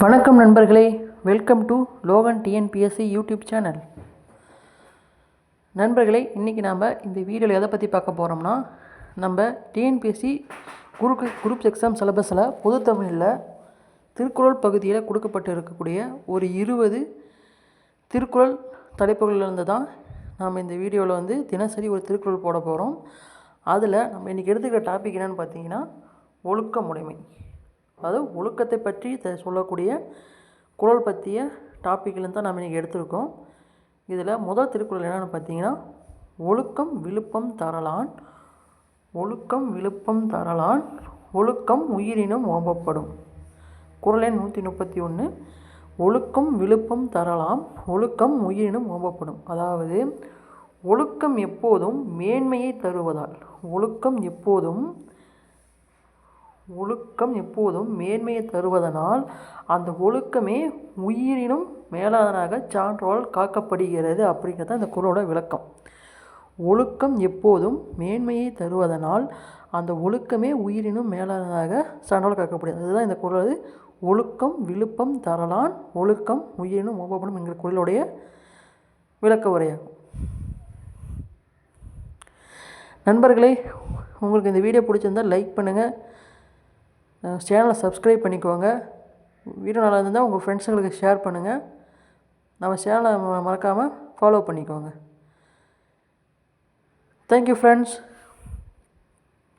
வணக்கம் நண்பர்களே welcome to Logan TNPSC YouTube channel நண்பர்களே இன்றைக்கி நாம் இந்த வீடியோவில் எதை பற்றி பார்க்க போகிறோம்னா நம்ம டிஎன்பிஎஸ்சி குரூப் குரூப் எக்ஸாம் சிலபஸில் பொது தமிழில் திருக்குறள் பகுதியில் கொடுக்கப்பட்டு இருக்கக்கூடிய ஒரு இருபது திருக்குறள் தலைப்புகளிலிருந்து தான் நாம் இந்த வீடியோவில் வந்து தினசரி ஒரு திருக்குறள் போட போகிறோம் அதில் நம்ம இன்றைக்கி எடுத்துக்கிற டாபிக் என்னென்னு பார்த்தீங்கன்னா ஒழுக்கமுடைமை அதாவது ஒழுக்கத்தை பற்றி த சொல்லக்கூடிய குறள் பற்றிய டாப்பிக்லேருந்து தான் நம்ம இன்றைக்கி எடுத்திருக்கோம். இதில் முதல் திருக்குறள் என்னென்னு பார்த்தீங்கன்னா ஒழுக்கம் விழுப்பம் தரலான் ஒழுக்கம் விழுப்பம் தரலான் ஒழுக்கம் உயிரினும் ஓம்பப்படும். குறள் எண் நூற்றி முப்பத்தி ஒன்று ஒழுக்கம் விழுப்பம் தரலாம் ஒழுக்கம் உயிரினும் ஓம்பப்படும். அதாவது ஒழுக்கம் எப்போதும் மேன்மையை தருவதால் ஒழுக்கம் எப்போதும் ஒழுக்கம் எப்போதும் மேன்மையை தருவதனால் அந்த ஒழுக்கமே உயிரினும் மேலாதனாக சான்றோல் காக்கப்படுகிறது அப்படிங்கிறது தான் இந்த குறளோட விளக்கம். ஒழுக்கம் எப்போதும் மேன்மையை தருவதனால் அந்த ஒழுக்கமே உயிரினும் மேலானதாக சான்றோல் காக்கப்படுகிறது. அதுதான் இந்த குரல் ஒழுக்கம் விழுப்பம் தரலான் ஒழுக்கம் உயிரினும் ஓபப்படும் என்கிற குரலுடைய விளக்க உரையாகும். நண்பர்களே உங்களுக்கு இந்த வீடியோ பிடிச்சிருந்தால் லைக் பண்ணுங்கள் சேனலை சப்ஸ்கிரைப் பண்ணிக்கோங்க. வீடியோ நல்லா இருந்தால் உங்கள் ஃப்ரெண்ட்ஸுங்களுக்கு ஷேர் பண்ணுங்கள் நம்ம சேனலை மறக்காமல் ஃபாலோ பண்ணிக்கோங்க. Thank you friends